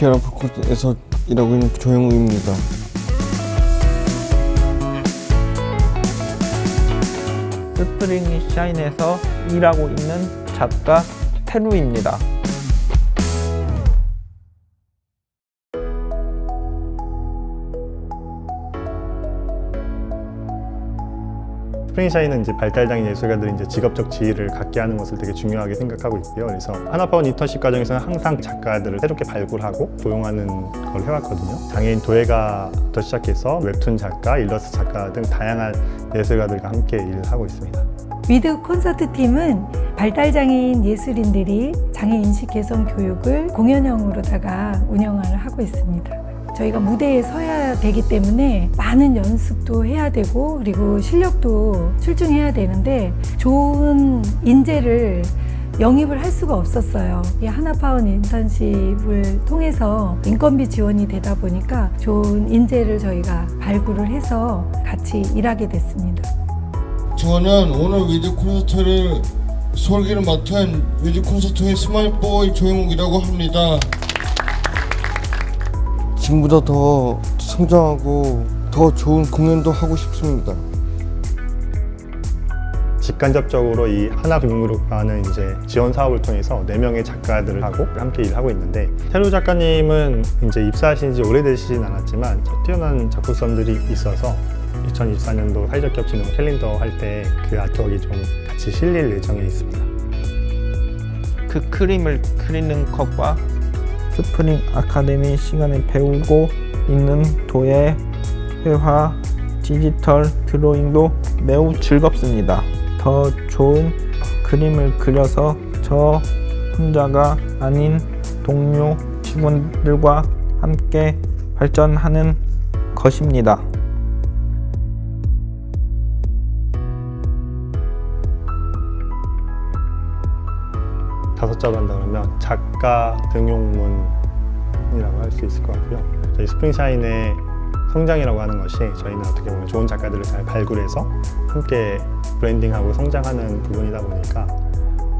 피아노 포커스에서 일하고 있는 조영우입니다. 스프링 샤인에서 일하고 있는 작가 테루입니다. 프링샤인은 이제 발달장애 예술가들이 이제 직업적 지위를 갖게 하는 것을 되게 중요하게 생각하고 있고요. 그래서 하나파원 인턴십 과정에서는 항상 작가들을 새롭게 발굴하고 고용하는 걸 해왔거든요. 장애인 도예가부터 시작해서 웹툰 작가, 일러스트 작가 등 다양한 예술가들과 함께 일을 하고 있습니다. 위드 콘서트 팀은 발달장애인 예술인들이 장애인식 개선 교육을 공연형으로다가 운영을 하고 있습니다. 저희가 무대에 서야 되기 때문에 많은 연습도 해야 되고 그리고 실력도 출중해야 되는데 좋은 인재를 영입을 할 수가 없었어요. 이 하나파운 인턴십을 통해서 인건비 지원이 되다 보니까 좋은 인재를 저희가 발굴을 해서 같이 일하게 됐습니다. 저는 오늘 위드 콘서트를 설계를 맡은 위드 콘서트의 스마일보이 조영욱이라고 합니다. 지금보다 더 성장하고 더 좋은 공연도 하고 싶습니다. 직간접적으로 이 하나금융그룹과는 이제 지원 사업을 통해서 네명의 작가들을 하고 함께 일을 하고 있는데 테루 작가님은 이제 입사하신 지 오래되시진 않았지만 뛰어난 작품성들이 있어서 2024년도 사회적 겹치는 캘린더 할 때 그 아트웍이 좀 같이 실릴 예정에 있습니다. 그 그림을 그리는 것과 스프링 아카데미 시간에 배우고 있는 도예, 회화, 디지털 드로잉도 매우 즐겁습니다. 더 좋은 그림을 그려서 저 혼자가 아닌 동료 직원들과 함께 발전하는 것입니다. 다섯 자로 한다 그러면 작가 등용문이라고 할 수 있을 것 같고요. 저희 스프링샤인의 성장이라고 하는 것이 저희는 어떻게 보면 좋은 작가들을 잘 발굴해서 함께 브랜딩하고 성장하는 부분이다 보니까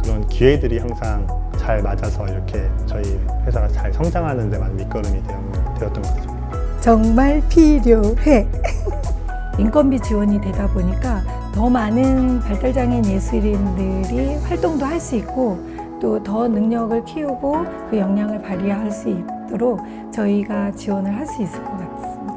그런 기회들이 항상 잘 맞아서 이렇게 저희 회사가 잘 성장하는 데만 밑거름이 되었- 되었던 것 같습니다. 정말 필요해. 인건비 지원이 되다 보니까 더 많은 발달장애인 예술인들이 활동도 할 수 있고 또 더 능력을 키우고 그 역량을 발휘할 수 있도록 저희가 지원을 할 수 있을 것 같습니다.